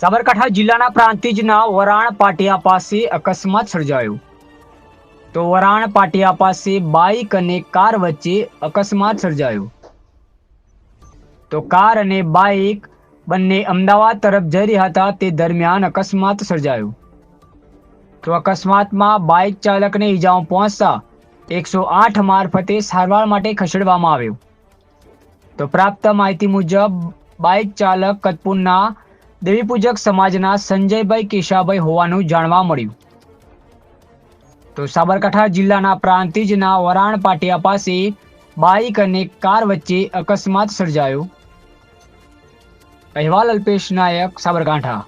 સાબરકાંઠા જિલ્લાના પ્રાંતિજના વરાણ પાટિયા પાસે અકસ્માત સર્જાયો. તો વરાણ પાટિયા પાસે બાઇક અને કાર વચ્ચે અકસ્માત સર્જાયો. તો કાર અને બાઇક બંને અમદાવાદ તરફ જઈ રહ્યા હતા, તે દરમિયાન અકસ્માત સર્જાયો. તો અકસ્માતમાં બાઇક ચાલકને ઈજાઓ પહોંચતા એકસો આઠ મારફતે સારવાર માટે ખસેડવામાં આવ્યો. તો પ્રાપ્ત માહિતી મુજબ, બાઇક ચાલક કતપુરના દેવીપૂજક સમાજના સંજયભાઈ કેશાભાઈ હોવાનું જાણવા મળ્યું. તો સાબરકાંઠા જિલ્લાના પ્રાંતિજના વરાણ પાટિયા પાસે બાઇક અને કાર વચ્ચે અકસ્માત સર્જાયો. અહેવાલ અલ્પેશ નાયક, સાબરકાંઠા.